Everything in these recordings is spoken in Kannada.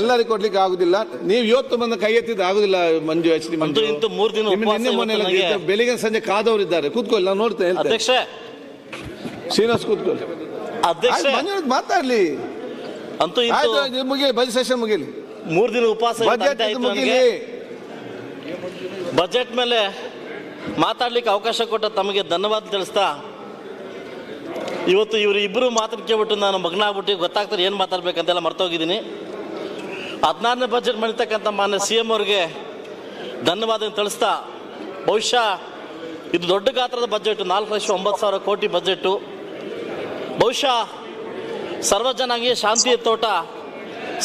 ಎಲ್ಲರಿಗೂ ಕೊಡ್ಲಿಕ್ಕೆ ಆಗುದಿಲ್ಲ. ನೀವು ಇವತ್ತು ಬಂದ ಕೈ ಎತ್ತಿದ್ದು ಆಗುದಿಲ್ಲ ಮಂಜು ಎಚ್ ಡಿ ಮಂಜು ನಿನ್ನೆ ಮೊನ್ನೆ ಬೆಳಿಗ್ಗೆ ಸಂಜೆ ಕಾದವರಿದ್ದಾರೆ ಕೂತ್ಕೊಳ್ಳಿ ನಾನು ನೋಡ್ತೇನೆ ಹೇಳ್ತೇನೆ. ಅಧ್ಯಕ್ಷ ಶ್ರೀನಿವಾಸ್ ಕೂತ್ಕೊಳ್ಳಿ. ಅಧ್ಯಕ್ಷ ಆಯ್ತು, ಮಂಜು ಮಾತಾಡ್ಲಿ. ಅಂತೂ ಆಯ್ತು ಮುಗಿಲಿ ಬಜೆಟ್ ಸೆಷನ್ ಮುಗಿಲಿ. ಮೂರ್ ದಿನ ಉಪವಾಸ ಬಜೆಟ್ ಮುಗಿಲಿ. ಬಜೆಟ್ ಮೇಲೆ ಮಾತಾಡ್ಲಿಕ್ಕೆ ಅವಕಾಶ ಕೊಟ್ಟ ತಮಗೆ ಧನ್ಯವಾದ ತಿಳಿಸ್ತಾ ಇವತ್ತು ಇವರು ಇಬ್ಬರು ಮಾತನ್ನ ಕೇಳ್ಬಿಟ್ಟು ನಾನು ಮಗನ ಆಗ್ಬಿಟ್ಟು ಗೊತ್ತಾಗ್ತಾರೆ ಏನು ಮಾತಾಡ್ಬೇಕಂತೆಲ್ಲ ಮರ್ತೋಗಿದ್ದೀನಿ. ಹದಿನಾರನೇ ಬಜೆಟ್ ಮಾಡಿರ್ತಕ್ಕಂಥ ಮಾನ್ಯ ಸಿ ಎಂ ಅವ್ರಿಗೆ ಧನ್ಯವಾದ ತಿಳಿಸ್ತಾ, ಬಹುಶಃ ಇದು ದೊಡ್ಡ ಗಾತ್ರದ ಬಜೆಟ್ ನಾಲ್ಕು ಲಕ್ಷ ಒಂಬತ್ತು ಸಾವಿರ ಕೋಟಿ ಬಜೆಟು ಬಹುಶಃ ಸರ್ವ ಜನಾಂಗೀಯ ಶಾಂತಿಯ ತೋಟ,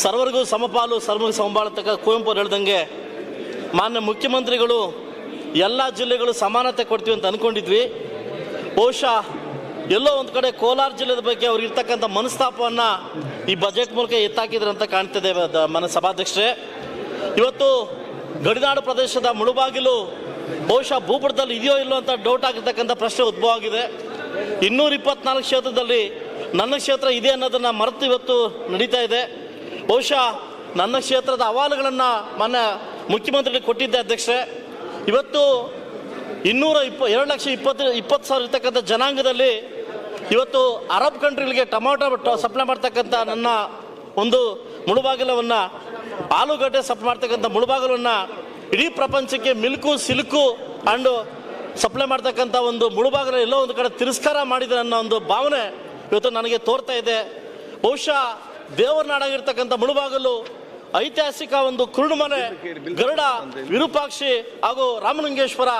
ಸರ್ವರಿಗೂ ಸಮಪಾಲು, ಸರ್ವರಿಗೂ ಸಮಬಾಳತಕ್ಕ ಕುವೆಂಪು ಹೇಳ್ದಂಗೆ ಮಾನ್ಯ ಮುಖ್ಯಮಂತ್ರಿಗಳು ಎಲ್ಲ ಜಿಲ್ಲೆಗಳು ಸಮಾನತೆ ಕೊಡ್ತೀವಿ ಅಂತ ಅಂದ್ಕೊಂಡಿದ್ವಿ ಬಹುಶಃ ಎಲ್ಲೋ ಒಂದು ಕಡೆ ಕೋಲಾರ ಜಿಲ್ಲೆದ ಬಗ್ಗೆ ಅವ್ರಿಗೆ ಇರ್ತಕ್ಕಂಥ ಮನಸ್ತಾಪವನ್ನು ಈ ಬಜೆಟ್ ಮೂಲಕ ಎತ್ತಾಕಿದ್ರೆ ಅಂತ ಕಾಣ್ತಿದೆ ಮನ ಸಭಾಧ್ಯಕ್ಷರೇ. ಇವತ್ತು ಗಡಿನಾಡು ಪ್ರದೇಶದ ಮುಳುಬಾಗಿಲು ಬಹುಶಃ ಭೂಪಟದಲ್ಲಿ ಇದೆಯೋ ಇಲ್ಲೋ ಅಂತ ಡೌಟ್ ಆಗಿರ್ತಕ್ಕಂಥ ಪ್ರಶ್ನೆ ಉದ್ಭವ ಆಗಿದೆ ಇನ್ನೂರ ಇಪ್ಪತ್ನಾಲ್ಕು ಕ್ಷೇತ್ರದಲ್ಲಿ ನನ್ನ ಕ್ಷೇತ್ರ ಇದೆ ಅನ್ನೋದನ್ನು ಮರೆತು ಇವತ್ತು ನಡೀತಾ ಇದೆ. ಬಹುಶಃ ನನ್ನ ಕ್ಷೇತ್ರದ ಅಹವಾಲುಗಳನ್ನು ಮಾನ್ಯ ಮುಖ್ಯಮಂತ್ರಿಗಳಿಗೆ ಕೊಟ್ಟಿದ್ದೆ ಅಧ್ಯಕ್ಷರೇ. ಇವತ್ತು ಇನ್ನೂರ ಇಪ್ಪ ಎರಡು ಲಕ್ಷ ಇಪ್ಪತ್ತು ಇಪ್ಪತ್ತು ಸಾವಿರ ಇರ್ತಕ್ಕಂಥ ಜನಾಂಗದಲ್ಲಿ ಇವತ್ತು ಅರಬ್ ಕಂಟ್ರಿಗಳಿಗೆ ಟೊಮಾಟೊ ಸಪ್ಲೈ ಮಾಡ್ತಕ್ಕಂಥ ನನ್ನ ಒಂದು ಮುಳುಬಾಗಿಲವನ್ನು, ಆಲೂಗಡ್ಡೆ ಸಪ್ಲೈ ಮಾಡ್ತಕ್ಕಂಥ ಮುಳುಬಾಗಿಲನ್ನು ಇಡೀ ಪ್ರಪಂಚಕ್ಕೆ ಮಿಲ್ಕು, ಸಿಲ್ಕು ಆ್ಯಂಡು ಸಪ್ಲೈ ಮಾಡ್ತಕ್ಕಂಥ ಒಂದು ಮುಳುಬಾಗಿಲ ಎಲ್ಲೋ ಒಂದು ಕಡೆ ತಿರಸ್ಕಾರ ಮಾಡಿದೆ ಅನ್ನೋ ಒಂದು ಭಾವನೆ ಇವತ್ತು ನನಗೆ ತೋರ್ತಾ ಇದೆ. ಬಹುಶಃ ದೇವರ ನಾಡಾಗಿರ್ತಕ್ಕಂಥ ಮುಳುಬಾಗಲು ಐತಿಹಾಸಿಕ ಒಂದು ಕುರುಡುಮನೆ, ಗರುಡ, ವಿರೂಪಾಕ್ಷಿ ಹಾಗೂ ರಾಮಲಿಂಗೇಶ್ವರ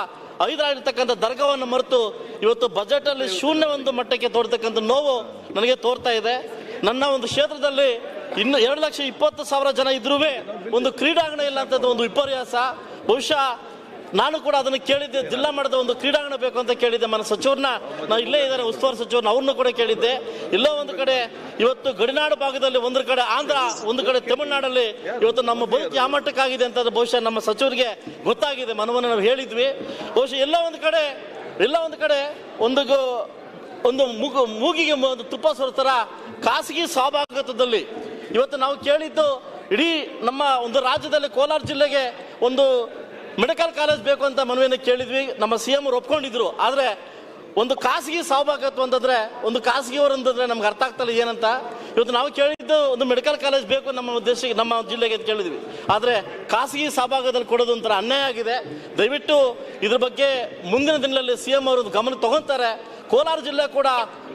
ಐದರಾಗಿರ್ತಕ್ಕಂಥ ದರ್ಗವನ್ನು ಮರೆತು ಇವತ್ತು ಬಜೆಟಲ್ಲಿ ಶೂನ್ಯ ಒಂದು ಮಟ್ಟಕ್ಕೆ ತೋರ್ತಕ್ಕಂಥ ನೋವು ನನಗೆ ತೋರ್ತಾ ಇದೆ. ನನ್ನ ಒಂದು ಕ್ಷೇತ್ರದಲ್ಲಿ ಇನ್ನು ಎರಡು ಲಕ್ಷ ಇಪ್ಪತ್ತು ಸಾವಿರ ಜನ ಇದ್ರೂ ಒಂದು ಕ್ರೀಡಾಂಗಣ ಇಲ್ಲ ಅಂತದ್ದು ಒಂದು ವಿಪರ್ಯಾಸ. ಬಹುಶಃ ನಾನು ಕೂಡ ಅದನ್ನು ಕೇಳಿದ್ದೆ, ಜಿಲ್ಲಾ ಮಟ್ಟದ ಒಂದು ಕ್ರೀಡಾಂಗಣ ಬೇಕು ಅಂತ ಕೇಳಿದ್ದೆ ಮನ ಸಚಿವರನ್ನ ನಾವು ಇಲ್ಲೇ ಇದ್ದಾರೆ ಉಸ್ತುವಾರಿ ಸಚಿವರನ್ನ ಅವ್ರನ್ನೂ ಕೂಡ ಕೇಳಿದ್ದೆ. ಎಲ್ಲೋ ಒಂದು ಕಡೆ ಇವತ್ತು ಗಡಿನಾಡು ಭಾಗದಲ್ಲಿ ಒಂದು ಕಡೆ ಆಂಧ್ರ, ಒಂದು ಕಡೆ ತಮಿಳುನಾಡಲ್ಲಿ ಇವತ್ತು ನಮ್ಮ ಬದುಕು ಯಾವ ಮಟ್ಟಕ್ಕಾಗಿದೆ ಅಂತ ಬಹುಶಃ ನಮ್ಮ ಸಚಿವರಿಗೆ ಗೊತ್ತಾಗಿದೆ. ಮನವನ್ನು ನಾವು ಹೇಳಿದ್ವಿ. ಬಹುಶಃ ಎಲ್ಲ ಒಂದು ಕಡೆ, ಎಲ್ಲ ಒಂದು ಕಡೆ ಒಂದು ಒಂದು ಮೂಗು, ಮೂಗಿಗೆ ಒಂದು ತುಪ್ಪ ಸುರತರ ಖಾಸಗಿ ಸಹಭಾಗಿತ್ವದಲ್ಲಿ ಇವತ್ತು ನಾವು ಕೇಳಿದ್ದು ಇಡೀ ನಮ್ಮ ಒಂದು ರಾಜ್ಯದಲ್ಲಿ ಕೋಲಾರ ಜಿಲ್ಲೆಗೆ ಒಂದು ಮೆಡಿಕಲ್ ಕಾಲೇಜ್ ಬೇಕು ಅಂತ ಮನವಿಯನ್ನು ಕೇಳಿದ್ವಿ. ನಮ್ಮ ಸಿ ಎಂ ಒಪ್ಕೊಂಡಿದ್ರು. ಆದರೆ ಒಂದು ಖಾಸಗಿ ಸಹಭಾಗಿತ್ವ ಅಂತಂದ್ರೆ ಒಂದು ಖಾಸಗಿಯವರು ಅಂತಂದ್ರೆ ನಮ್ಗೆ ಅರ್ಥ ಆಗ್ತಲ್ಲ ಏನಂತ? ಇವತ್ತು ನಾವು ಕೇಳಿದ್ದು ಒಂದು ಮೆಡಿಕಲ್ ಕಾಲೇಜ್ ಬೇಕು ನಮ್ಮ ದೇಶಕ್ಕೆ ನಮ್ಮ ಜಿಲ್ಲೆಗೆ ಅಂತ ಕೇಳಿದ್ವಿ. ಆದರೆ ಖಾಸಗಿ ಸಹಭಾಗದಲ್ಲಿ ಕೊಡೋದು ಒಂಥರ ಅನ್ಯಾಯ ಆಗಿದೆ. ದಯವಿಟ್ಟು ಇದ್ರ ಬಗ್ಗೆ ಮುಂದಿನ ದಿನಗಳಲ್ಲಿ ಸಿ ಎಂ ಅವರು ಗಮನ ತಗೊಂತಾರೆ. ಕೋಲಾರ ಜಿಲ್ಲೆ ಕೂಡ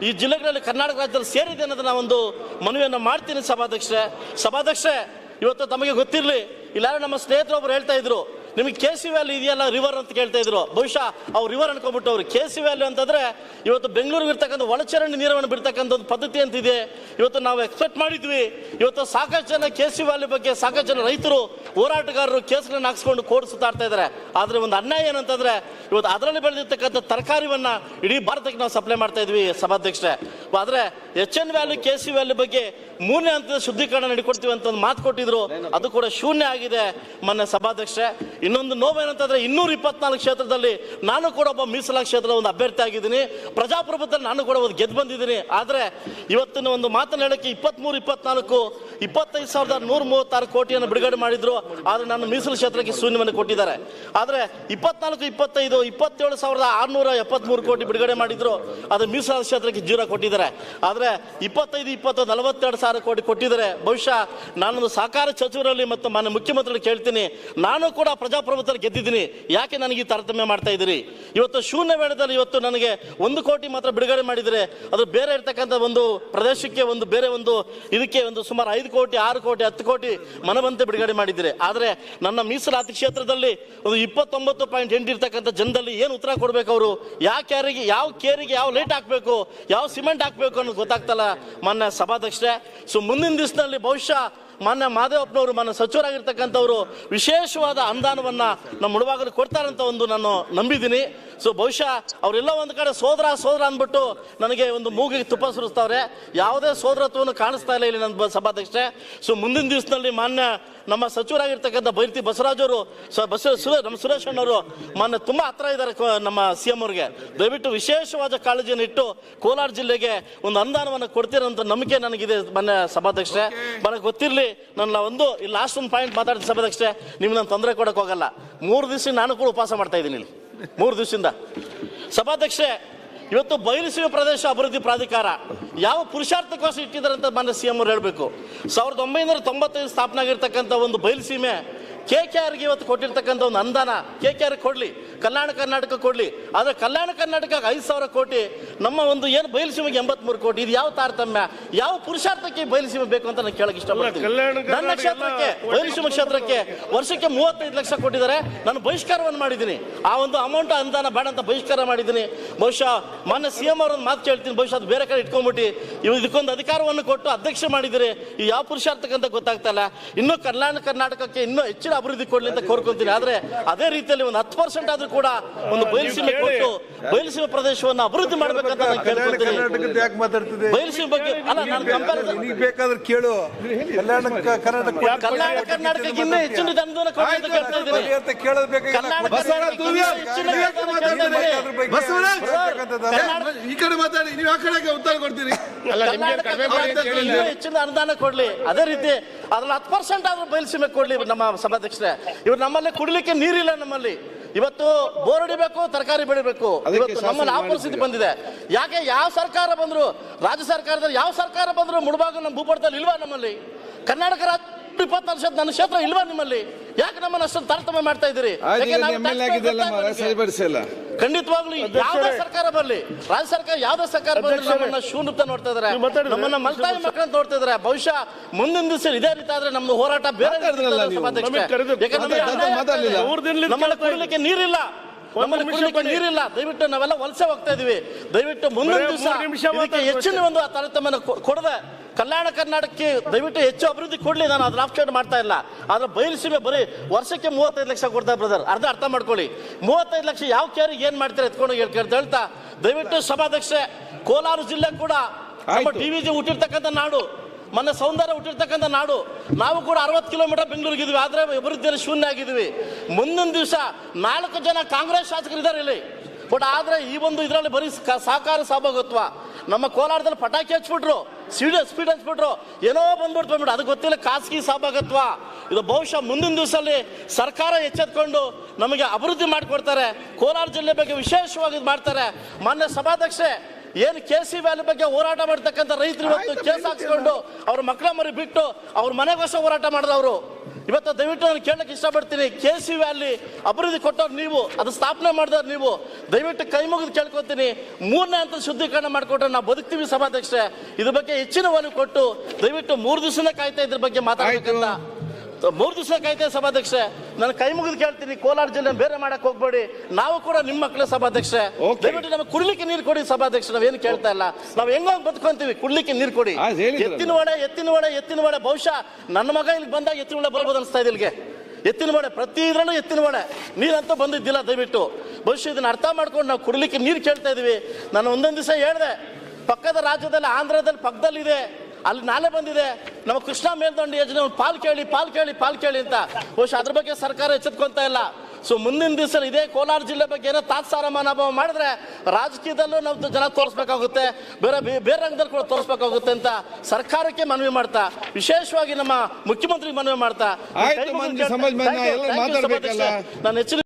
ಈ ಜಿಲ್ಲೆಗಳಲ್ಲಿ ಕರ್ನಾಟಕ ರಾಜ್ಯದಲ್ಲಿ ಸೇರಿದೆ ಅನ್ನೋದನ್ನ ಒಂದು ಮನವಿಯನ್ನು ಮಾಡ್ತೀನಿ ಸಭಾಧ್ಯಕ್ಷರೇ. ಸಭಾಧ್ಯಕ್ಷರೇ, ಇವತ್ತು ತಮಗೆ ಗೊತ್ತಿರಲಿ ಇಲ್ಲಾರು ನಮ್ಮ ಸ್ನೇಹಿತರೊಬ್ಬರು ಹೇಳ್ತಾ ಇದ್ರು ನಿಮಗೆ ಕೆ ಸಿ ವ್ಯಾಲಿ ಇದೆಯಲ್ಲ ರಿವರ್ ಅಂತ ಕೇಳ್ತಾ ಇದ್ರು. ಬಹುಶಃ ಅವ್ರು ರಿವರ್ ಅನ್ಕೊಂಡ್ಬಿಟ್ಟವ್ರು ಕೆ ಸಿ ವ್ಯಾಲಿ ಅಂತಂದ್ರೆ ಇವತ್ತು ಬೆಂಗಳೂರಿಗೆ ಇರ್ತಕ್ಕಂಥ ಒಳಚರಂಡಿ ನೀರನ್ನು ಬಿಡ್ತಕ್ಕಂಥ ಒಂದು ಪದ್ಧತಿ ಅಂತಿದೆ. ಇವತ್ತು ನಾವು ಎಕ್ಸ್ಪೆಕ್ಟ್ ಮಾಡಿದ್ವಿ. ಇವತ್ತು ಸಾಕಷ್ಟು ಜನ ಕೆ ಸಿ ವ್ಯಾಲಿ ಬಗ್ಗೆ ಸಾಕಷ್ಟು ಜನ ರೈತರು, ಹೋರಾಟಗಾರರು ಕೇಸ್ಗಳನ್ನ ಹಾಕ್ಸ್ಕೊಂಡು ಕೋರ್ಟ್ ಸುತ್ತಾಡ್ತಾ ಇದ್ದಾರೆ ಆದರೆ ಒಂದು ಅನ್ಯಾಯ ಏನಂತಂದ್ರೆ ಇವತ್ತು ಅದರಲ್ಲಿ ಬೆಳೆದಿರ್ತಕ್ಕಂಥ ತರಕಾರಿವನ್ನ ಇಡೀ ಭಾರತಕ್ಕೆ ನಾವು ಸಪ್ಲೈ ಮಾಡ್ತಾ ಇದ್ವಿ ಸಭಾಧ್ಯಕ್ಷರೇ. ಆದರೆ H N valley K C valley ಬಗ್ಗೆ ಮೂರನೇ ಹಂತದ ಶುದ್ಧೀಕರಣ ನಡಿಕೊಡ್ತೀವಿ ಅಂತ ಒಂದು ಮಾತು ಕೊಟ್ಟಿದ್ರು. ಅದು ಕೂಡ ಶೂನ್ಯ ಆಗಿದೆ. ಮೊನ್ನೆ ಸಭಾಧ್ಯಕ್ಷರೇ ಇನ್ನೊಂದು ನೋವೇನಂತಂದ್ರೆ ಇನ್ನೂರ ಇಪ್ಪತ್ನಾಲ್ಕು ಕ್ಷೇತ್ರದಲ್ಲಿ ನಾನು ಕೂಡ ಒಬ್ಬ ಮೀಸಲಾ ಕ್ಷೇತ್ರದ ಒಂದು ಅಭ್ಯರ್ಥಿ ಆಗಿದ್ದೀನಿ. ಪ್ರಜಾಪ್ರಭುತ್ವದಲ್ಲಿ ನಾನು ಕೂಡ ಒಂದು ಗೆದ್ದು ಬಂದಿದ್ದೀನಿ. ಆದರೆ ಇವತ್ತಿನ ಒಂದು ಮಾತನ್ನು ಹೇಳಕ್ಕೆ ಇಪ್ಪತ್ತ್ಮೂರು ಇಪ್ಪತ್ನಾಲ್ಕು, ಇಪ್ಪತ್ತೈದು ಸಾವಿರದ ನೂರ ಮೂವತ್ತಾರು ಕೋಟಿಯನ್ನು ಬಿಡುಗಡೆ ಮಾಡಿದ್ರು. ಆದರೆ ನನ್ನ ಮೀಸಲು ಕ್ಷೇತ್ರಕ್ಕೆ ಶೂನ್ಯವನ್ನು ಕೊಟ್ಟಿದ್ದಾರೆ. ಆದರೆ ಇಪ್ಪತ್ನಾಲ್ಕು, ಇಪ್ಪತ್ತೈದು, ಇಪ್ಪತ್ತೇಳು ಸಾವಿರದ ಆರುನೂರ ಎಪ್ಪತ್ಮೂರು ಕೋಟಿ ಬಿಡುಗಡೆ ಮಾಡಿದ್ರು. ಅದು ಮೀಸಲಾದ ಕ್ಷೇತ್ರಕ್ಕೆ ಜೀರೋ ಕೊಟ್ಟಿದ್ದಾರೆ. ಆದರೆ ಇಪ್ಪತ್ತೈದು, ಇಪ್ಪತ್ತು, ನಲವತ್ತೆರಡು ಸಾವಿರ ಕೋಟಿ ಕೊಟ್ಟಿದ್ದಾರೆ. ಬಹುಶಃ ನಾನೊಂದು ಸಹಕಾರ ಸಚಿವರಲ್ಲಿ ಮತ್ತು ಮಾನ್ಯ ಮುಖ್ಯಮಂತ್ರಿಗಳು ಕೇಳ್ತೀನಿ. ನಾನು ಕೂಡ ಪ್ರಜಾಪ್ರಭುತ್ವದಲ್ಲಿ ಗೆದ್ದಿದ್ದೀನಿ. ಯಾಕೆ ನನಗೆ ಈ ತಾರತಮ್ಯ ಮಾಡ್ತಾ ಇದ್ದೀರಿ? ಇವತ್ತು ಶೂನ್ಯ ವೇಳೆದಲ್ಲಿ ಇವತ್ತು ನನಗೆ ಒಂದು ಕೋಟಿ ಮಾತ್ರ ಬಿಡುಗಡೆ ಮಾಡಿದರೆ ಅದು ಬೇರೆ ಇರ್ತಕ್ಕಂಥ ಒಂದು ಪ್ರದೇಶಕ್ಕೆ ಒಂದು ಬೇರೆ ಒಂದು ಇದಕ್ಕೆ ಒಂದು ಸುಮಾರು ಐದು ಕೋಟಿ, ಆರು ಕೋಟಿ, ಹತ್ತು ಕೋಟಿ ಮನವಂತೆ ಬಿಡುಗಡೆ ಮಾಡಿದ್ದೀರಿ. ಆದರೆ ನನ್ನ ಮೀಸಲಾತಿ ಕ್ಷೇತ್ರದಲ್ಲಿ ಒಂದು ಇಪ್ಪತ್ತೊಂಬತ್ತು ಪಾಯಿಂಟ್ ಎಂಟು ಇರ್ತಕ್ಕಂಥ ಜನದಲ್ಲಿ ಏನು ಉತ್ತರ ಕೊಡಬೇಕು ಅವರು? ಯಾವ ಕ್ಯಾರಿಗೆ, ಯಾವ ಕೇರಿಗೆ ಯಾವ ಲೈಟ್ ಹಾಕಬೇಕು, ಯಾವ ಸಿಮೆಂಟ್ ಹಾಕಬೇಕು ಅನ್ನೋದು ಗೊತ್ತಾಗ್ತಲ್ಲ ಮೊನ್ನೆ ಸಭಾಧ್ಯಕ್ಷರೇ. ಸೊ ಮುಂದಿನ ದಿವಸದಲ್ಲಿ ಬಹುಶಃ ಮಾನ್ಯ ಮಾದೇವಪ್ಪನವರು, ಮಾನ್ಯ ಸಚಿವರಾಗಿರ್ತಕ್ಕಂಥವರು ವಿಶೇಷವಾದ ಅನುದಾನವನ್ನು ನಮ್ಮ ಮುಳುವಾಗಲು ಕೊಡ್ತಾರಂತ ಒಂದು ನಾನು ನಂಬಿದ್ದೀನಿ. ಸೊ ಬಹುಶಃ ಅವರೆಲ್ಲ ಒಂದು ಕಡೆ ಸೋದರ ಸೋದರ ಅಂದ್ಬಿಟ್ಟು ನನಗೆ ಒಂದು ಮೂಗಿಗೆ ತುಪ್ಪ ಸುರಿಸ್ತಾವ್ರೆ. ಯಾವುದೇ ಸೋದರತ್ವವನ್ನು ಕಾಣಿಸ್ತಾ ಇಲ್ಲ ಇಲ್ಲಿ ನನ್ನ ಸಭಾಧ್ಯಕ್ಷೆ ಸೊ ಮುಂದಿನ ದಿವಸದಲ್ಲಿ ಮಾನ್ಯ ನಮ್ಮ ಸಚಿವರಾಗಿರ್ತಕ್ಕಂಥ ಬೈರತಿ ಬಸವರಾಜ್ ಅವರು ನಮ್ಮ ಸುರೇಶ್ ಅಣ್ಣವರು ಮಾನ್ಯ ತುಂಬ ಹತ್ರ ಇದ್ದಾರೆ ನಮ್ಮ ಸಿ ಎಂ ಅವ್ರಿಗೆ. ದಯವಿಟ್ಟು ವಿಶೇಷವಾದ ಕಾಳಜಿಯನ್ನು ಇಟ್ಟು ಕೋಲಾರ ಜಿಲ್ಲೆಗೆ ಒಂದು ಅನುದಾನವನ್ನು ಕೊಡ್ತೀರಂತ ನಂಬಿಕೆ ನನಗಿದೆ ಮೊನ್ನೆ ಸಭಾಧ್ಯಕ್ಷೆ ನನಗೆ ಗೊತ್ತಿರಲಿ ನನ್ನ ಒಂದು ಈ ಲಾಸ್ಟ್ ಒಂದು ಪಾಯಿಂಟ್ ಮಾತಾಡ್ತೀನಿ ಸಭಾಧ್ಯಕ್ಷೆ ನಿಮ್ಗೆ ನಾನು ತೊಂದರೆ ಕೊಡೋಕ್ಕೋಗಲ್ಲ. ಹೋಗಲ್ಲ ಮೂರು ದಿವಸ ನಾನು ಕೂಡ ಉಪವಾಸ ಮಾಡ್ತಾ ಇದ್ದೀನಿ ಇಲ್ಲಿ. ಮೂರು ದಿವಸದಿಂದ. ಸಭಾಧ್ಯಕ್ಷೆ ಇವತ್ತು ಬಯಲುಸೀಮೆ ಪ್ರದೇಶ ಅಭಿವೃದ್ಧಿ ಪ್ರಾಧಿಕಾರ ಯಾವ ಪುರುಷಾರ್ಥಕ್ಕೋಸ್ಕರ ಇಟ್ಟಿದ್ದಾರೆ ಅಂತ ಮಾನ್ಯ ಸಿ ಎಂ ಅವ್ರು ಹೇಳಬೇಕು. ಸಾವಿರದ ಒಂಬೈನೂರ ತೊಂಬತ್ತೈದು ಸ್ಥಾಪನೆ ಆಗಿರ್ತಕ್ಕಂಥ ಒಂದು ಬಯಲುಸೀಮೆ ಕೆ ಕೆ ಆರ್ಗೆ ಇವತ್ತು ಕೊಟ್ಟಿರ್ತಕ್ಕಂಥ ಒಂದು ಅನುದಾನ ಕೆ ಕೆ ಆರ್ಗೆ ಕೊಡಲಿ ಕಲ್ಯಾಣ ಕರ್ನಾಟಕ ಕೊಡಲಿ. ಆದರೆ ಕಲ್ಯಾಣ ಕರ್ನಾಟಕಕ್ಕೆ ಐದು ಸಾವಿರ ಕೋಟಿ ನಮ್ಮ ಒಂದು ಏನು ಬಯಲುಸೀಮೆಗೆ ಎಂಬತ್ಮೂರು ಕೋಟಿ ಇದು ಯಾವ ತಾರತಮ್ಯ ಯಾವ ಪುರುಷಾರ್ಥಕ್ಕೆ ಬಯಲುಸೀಮೆ ಬೇಕು ಅಂತ ನಾನು ಕೇಳಕ್ಕೆ ಇಷ್ಟಪಡ್ತೀನಿ. ನನ್ನ ಕ್ಷೇತ್ರಕ್ಕೆ ಬಯಲುಸೀಮೆ ಕ್ಷೇತ್ರಕ್ಕೆ ವರ್ಷಕ್ಕೆ ಮೂವತ್ತೈದು ಲಕ್ಷ ಕೊಟ್ಟಿದ್ದಾರೆ. ನಾನು ಬಹಿಷ್ಕಾರವನ್ನು ಮಾಡಿದ್ದೀನಿ. ಆ ಒಂದು ಅಮೌಂಟ್ ಅನುದಾನ ಬೇಡ ಅಂತ ಬಹಿಷ್ಕಾರ ಮಾಡಿದ್ದೀನಿ. ಬಹುಶಃ ಮಾನ್ಯ ಸಿ ಎಂ ಅವರೊಂದು ಮಾತು ಕೇಳ್ತೀನಿ. ಬಹುಶಃ ಅದು ಬೇರೆ ಕಡೆ ಇಟ್ಕೊಂಡ್ಬಿಟ್ಟು ಇವು ಇದಕ್ಕೊಂದು ಅಧಿಕಾರವನ್ನು ಕೊಟ್ಟು ಅಧ್ಯಕ್ಷ ಮಾಡಿದಿರಿ ಈ ಯಾವ ಪುರುಷಾರ್ಥಕ್ಕಂತ ಗೊತ್ತಾಗ್ತಾ ಇಲ್ಲ. ಇನ್ನೂ ಕಲ್ಯಾಣ ಕರ್ನಾಟಕಕ್ಕೆ ಇನ್ನೂ ಹೆಚ್ಚಿನ ಅಭಿವೃದ್ಧಿ ಕೊಡ್ಲಿ ಅಂತ ಕೋರ್ಕೊಂತೀನಿ. ಆದ್ರೆ ಅದೇ ರೀತಿಯಲ್ಲಿ ಒಂದು ಹತ್ತು ಪರ್ಸೆಂಟ್ ಆದ್ರೂ ಕೂಡ ಒಂದು ಬಯಲುಸೀಮೆ ಕೊಟ್ಟು ಬಯಲುಸೀಮೆ ಪ್ರದೇಶವನ್ನು ಅಭಿವೃದ್ಧಿ ಮಾಡ್ಬೇಕಂತ ನಾನು ಕೇಳ್ಕೊತೀನಿ ಯಾಕೆ ಮಾತಾಡ್ತಿದೆ ಬಯಲುಸೀಮೆ ಬಗ್ಗೆ ಅಲ್ಲ ನಾನು ಬೇಕಾದ್ರೆ ಕೇಳು. ಕಲ್ಯಾಣ ಕರ್ನಾಟಕ ಕಲ್ಯಾಣ ಕರ್ನಾಟಕಕ್ಕೆ ಇನ್ನೂ ಹೆಚ್ಚಿನ ಅನುದಾನ ಕೊಡ್ಲಿ ಅಂತ ಕೇಳ್ತಾ ಇದ್ದೀನಿ. ಕೇಳೋದು ಈ ಕಡೆ ಮಾತಾಡಿ ನೀವು ಆ ಕಡೆಗೆ ಉತ್ತರ ಕೊಡ್ತೀರಿ. ಹೆಚ್ಚಿನ ಅನುದಾನ ಕೊಡ್ಲಿ. ಅದೇ ರೀತಿ ಅದ್ರಲ್ಲಿ ಹತ್ತು ಪರ್ಸೆಂಟ್ ಆದ್ರೂ ಬಯಲುಸೀಮೆ ಕೊಡ್ಲಿ ನಮ್ಮ ಸಭಾಧ್ಯಕ್ಷರೇ ಇವ್ರು ನಮ್ಮಲ್ಲಿ ಕುಡಿಲಿಕ್ಕೆ ನೀರಿಲ್ಲ ನಮ್ಮಲ್ಲಿ. ಇವತ್ತು ಬೋರ್ ಹೊಡಿಬೇಕು ತರಕಾರಿ ಬೆಳಿಬೇಕು. ಇವತ್ತು ನಮ್ಮಲ್ಲಿ ಆ ಪರಿಸ್ಥಿತಿ ಬಂದಿದೆ. ಯಾಕೆ ಯಾವ ಸರ್ಕಾರ ಬಂದ್ರು ರಾಜ್ಯ ಸರ್ಕಾರದಲ್ಲಿ ಯಾವ ಸರ್ಕಾರ ಬಂದ್ರು ಮುಳುಬಾಗ ನಮ್ಮ ಭೂಪಟದಲ್ಲಿ ಇಲ್ವಾ ನಮ್ಮಲ್ಲಿ? ಕರ್ನಾಟಕ ರಾಜ್ಯ ಇಪ್ಪತ್ನಾಲ್ಕು ಶಾತ ನನ್ನ ಕ್ಷೇತ್ರ ಇಲ್ವಾ ನಿಮ್ಮಲ್ಲಿ? ಯಾಕೆ ನಮ್ಮನ್ನ ಅಷ್ಟೊಂದು ತಾರತಮ್ಯ ಮಾಡ್ತಾ ಇದ್ದೀರಿ? ಯಾಕೆ ನಾವು tax ಸರಿಪಡಿಸಿಲ್ಲ ಖಂಡಿತವಾಗ್ಲೂ ಯಾವ್ದೇ ಸರ್ಕಾರ ಬರ್ಲಿ ರಾಜ್ಯ ಸರ್ಕಾರ ಯಾವ್ದೇ ಸರ್ಕಾರ ಬರ್ಲಿ ಅಧ್ಯಕ್ಷರೇ, ನಮ್ಮನ್ನ ಶೂನ್ಯತ ನೋಡ್ತಾ ಇದಾರೆ. ನೀವು ಮಾತಾಡಿದ್ರೆ ನಮ್ಮನ್ನ ಮಲ್ತಾಯಿ ಮಕ್ಕಳನ್ನ ನೋಡ್ತಾ ಇದಾರೆ. ಬಹುಶಃ ಮುಂದಿನ ದಿವಸ ಇದೇ ರೀತಿ ಆದ್ರೆ ನಮ್ದು ಹೋರಾಟ ಬೇರೆ ರೀತಿ ಮಾತಾಡಿದ್ರಲ್ಲ ಇರ್ತದೆ ನೀವು. ಸಭಾಧ್ಯಕ್ಷರೇ. ನಮಗೆ ಕರೆದು- ಯಾಕಂದ್ರೆ ನಮಗೆ ಮಾತಾಡ್ತಾ- ಅನ್ಯಾಯ ಆಗ್ತಾ ಇದೆ. ಮೂರು ದಿನದಿಂದ ನಮ್ಮಲ್ಲಿ ಕೇಳ್ತಾ ಕುಡಿಲಿಕ್ಕೆ ನೀರಿಲ್ಲ. ನಮ್ಮಲ್ಲಿ ನಿಮಿಷ ಕುಡಿಲಿಕ್ಕೆ ಕೊಡಿ. ನೀರಿಲ್ಲ. ದಯವಿಟ್ಟು ನಾವೆಲ್ಲ ವಲಸೆ ಹೋಗ್ತಾ ಇದೀವಿ. ದಯವಿಟ್ಟು ಮುಂದಿನ ಬರೀ ದಿವಸ ಮೂರು ನಿಮಿಷ ಇದಕ್ಕೆ ಮಾತಾಡ್ಬೇಕು ಹೆಚ್ಚಿನ ಒಂದು ತಾರತಮ್ಯ ಕೊಡದೆ ಕಲ್ಯಾಣ ಕರ್ನಾಟಕಕ್ಕೆ ದಯವಿಟ್ಟು ಹೆಚ್ಚು ಅಭಿವೃದ್ಧಿ ಕೊಡಲಿ ನಾನು ಅದ್ರ ಆಪ್ಷನ್ ಮಾಡ್ತಾ ಇಲ್ಲ. ಆದ್ರೆ ಬಯಲುಸೀಮೆ ಬರೀ ವರ್ಷಕ್ಕೆ ಮೂವತ್ತೈದು ಲಕ್ಷ ಕೊಡ್ತಾರೆ ಬ್ರದರ್ ಅರ್ಧ ಅರ್ಥ ಮಾಡ್ಕೊಳ್ಳಿ. ಮೂವತ್ತೈದು ಲಕ್ಷ ಯಾವ ಕೇರಿಗೆ ಏನ್ ಮಾಡ್ತಾರೆ ಎತ್ಕೊಂಡು ಹೇಳ್ ಹೇಳ್ತಾ ದಯವಿಟ್ಟು ಸಭಾಧ್ಯಕ್ಷೆ ಕೋಲಾರ ಜಿಲ್ಲೆ ಕೂಡ ನಮ್ಮ. ಡಿ ವಿ ಜಿ ಹುಟ್ಟಿರ್ತಕ್ಕಂಥ ನಾಡು ಮೊನ್ನೆ ಸೌಂದರ್ಯ ಹುಟ್ಟಿರ್ತಕ್ಕಂಥ ನಾಡು ನಾವು ಕೂಡ ಅರವತ್ತು ಕಿಲೋಮೀಟರ್ ಬೆಂಗಳೂರಿಗೆ ಇದ್ವಿ ಆದ್ರೆ ಅಭಿವೃದ್ಧಿಯಲ್ಲಿ ಶೂನ್ಯ ಆಗಿದ್ವಿ. ಮುಂದಿನ ದಿವಸ ನಾಲ್ಕು ಜನ ಕಾಂಗ್ರೆಸ್ ಶಾಸಕರಿದ್ದಾರೆ ಇಲ್ಲಿ. ಬಟ್ ಆದರೆ ಈ ಒಂದು ಇದರಲ್ಲಿ ಬರೀ ಸಹಕಾರ ಸಹಭಾಗತ್ವ. ನಮ್ಮ ಕೋಲಾರದಲ್ಲಿ ಪಟಾಕಿ ಹಚ್ಬಿಟ್ರು ಸ್ಪೀಡ್ ಸ್ಪೀಡ್ ಹಚ್ಬಿಟ್ರು ಏನೋ ಬಂದ್ಬಿಡ್ತು ಬಂದ್ಬಿಟ್ಟು ಅದು ಗೊತ್ತಿಲ್ಲ, ಖಾಸಗಿ ಸಹಭಾಗತ್ವ ಇದು ಬಹುಶಃ ಮುಂದಿನ ದಿವಸದಲ್ಲಿ ಸರ್ಕಾರ ಎಚ್ಚೆತ್ಕೊಂಡು ನಮಗೆ ಅಭಿವೃದ್ಧಿ ಮಾಡಿಕೊಡ್ತಾರೆ. ಕೋಲಾರ ಜಿಲ್ಲೆ ಬಗ್ಗೆ ವಿಶೇಷವಾಗಿ ಮಾಡ್ತಾರೆ. ಮಾನ್ಯ ಸಭಾಧ್ಯಕ್ಷೆ ಏನು ಕೆ ಸಿ ವ್ಯಾಲಿ ಬಗ್ಗೆ ಹೋರಾಟ ಮಾಡ್ತಕ್ಕಂಥ ರೈತರು ಇವತ್ತು ಕೇಸ್ ಹಾಕ್ಸ್ಕೊಂಡು ಅವ್ರ ಮಕ್ಕಳ ಮರಿ ಬಿಟ್ಟು ಅವ್ರ ಮನೆಗೋಸ ಹೋರಾಟ ಮಾಡಿದವರು ಇವತ್ತು ದಯವಿಟ್ಟು ನಾನು ಕೇಳಕ್ಕೆ ಇಷ್ಟಪಡ್ತೀನಿ ಕೆ ಸಿ ವ್ಯಾಲಿ ಅಭಿವೃದ್ಧಿ ಕೊಟ್ಟವ್ರು ನೀವು ಅದು ಸ್ಥಾಪನೆ ಮಾಡಿದವ್ರು ನೀವು. ದಯವಿಟ್ಟು ಕೈ ಮುಗಿದು ಕೇಳ್ಕೊತೀನಿ ಮೂರನೇ ಹಂತ ಶುದ್ಧೀಕರಣ ಮಾಡಿಕೊಟ್ರೆ ನಾವು ಬದುಕ್ತೀವಿ ಸಭಾಧ್ಯಕ್ಷೆ ಇದ್ರ ಬಗ್ಗೆ ಹೆಚ್ಚಿನ ಒಲವು ಕೊಟ್ಟು ದಯವಿಟ್ಟು ಮೂರು ದಿವಸನೇ ಕಾಯ್ತಾ ಇದ್ರ ಬಗ್ಗೆ ಮಾತಾಡ್ಬೇಕಂತ. ಮೂರು ದಿವಸ ಕಾಯ್ತಾ ಸಭಾಧ್ಯಕ್ಷೆ. ನಾನು ಕೈ ಮುಗಿದು ಕೇಳ್ತೀನಿ ಕೋಲಾರ ಜಿಲ್ಲೆ ಬೇರೆ ಮಾಡಕ್ ಹೋಗ್ಬೇಡಿ. ನಾವು ಕೂಡ ನಿಮ್ಮ ಮಕ್ಕಳ ಸಭಾಧ್ಯಕ್ಷ. ದಯವಿಟ್ಟು ನಮಗೆ ಕುಡ್ಲಿಕ್ಕೆ ನೀರು ಕೊಡಿ ಸಭಾಧ್ಯಕ್ಷ ನಾವೇನು ಕೇಳ್ತಾ ಇಲ್ಲ. ನಾವು ಹೆಂಗೋ ಬದುಕೊಂತೀವಿ ಕುಡ್ಲಿಕ್ಕೆ ನೀರು ಕೊಡಿ. ಎತ್ತಿನ ಒಡೆ ಎತ್ತಿನ ಒಡೆ ಎತ್ತಿನ ಒಡೆ. ಬಹುಶಃ ನನ್ನ ಮಗ ಇಲ್ಲಿ ಬಂದಾಗ ಎತ್ತಿನ ಒಡೆ ಬರ್ಬೋದು ಅನಿಸ್ತಾ ಇದೆ ಇಲ್ಲಿಗೆ. ಎತ್ತಿನ ಒಡೆ ಪ್ರತಿ ಇದ್ರಲ್ಲೂ ಎತ್ತಿನ ಒಡೆ. ನೀರಂತೂ ಬಂದಿದ್ದಿಲ್ಲ ದಯವಿಟ್ಟು. ಬಹುಶಃ ಇದನ್ನ ಅರ್ಥ ಮಾಡ್ಕೊಂಡು ನಾವು ಕುಡ್ಲಿಕ್ಕೆ ನೀರು ಕೇಳ್ತಾ ಇದೀವಿ. ನಾನು ಒಂದೊಂದು ದಿವಸ ಹೇಳಿದೆ ಪಕ್ಕದ ರಾಜ್ಯದಲ್ಲಿ ಆಂಧ್ರದಲ್ಲಿ ಪಕ್ಕದಲ್ಲಿದೆ. ಅಲ್ಲಿ ನಾಳೆ ಬಂದಿದೆ. ನಮ್ಮ ಕೃಷ್ಣ ಮೇಲ್ದಂಡಿ ಯೋಜನೆ ಪಾಲ್ ಕೇಳಿ ಪಾಲ್ ಕೇಳಿ ಪಾಲ್ ಕೇಳಿ ಅಂತ. ಬಹುಶಃ ಅದ್ರ ಬಗ್ಗೆ ಸರ್ಕಾರ ಎಚ್ಚೆತ್ಕೊಂತ ಇಲ್ಲ. ಸೊ ಮುಂದಿನ ದಿವಸ ಇದೇ ಕೋಲಾರ ಜಿಲ್ಲೆ ಬಗ್ಗೆ ಏನೋ ತಾತ್ಸಾರ ಮನೋಭಾವ ಮಾಡಿದ್ರೆ ರಾಜಕೀಯದಲ್ಲೂ ನಾವು ಜನ ತೋರಿಸ್ಬೇಕಾಗುತ್ತೆ. ಬೇರೆ ಬೇರೆ ರಂಗದಲ್ಲಿ ಕೂಡ ತೋರಿಸ್ಬೇಕಾಗುತ್ತೆ ಅಂತ ಸರ್ಕಾರಕ್ಕೆ ಮನವಿ ಮಾಡ್ತಾ ವಿಶೇಷವಾಗಿ ನಮ್ಮ ಮುಖ್ಯಮಂತ್ರಿ ಮನವಿ ಮಾಡ್ತಾ. ನಾನು ಹೆಚ್ಚಿನ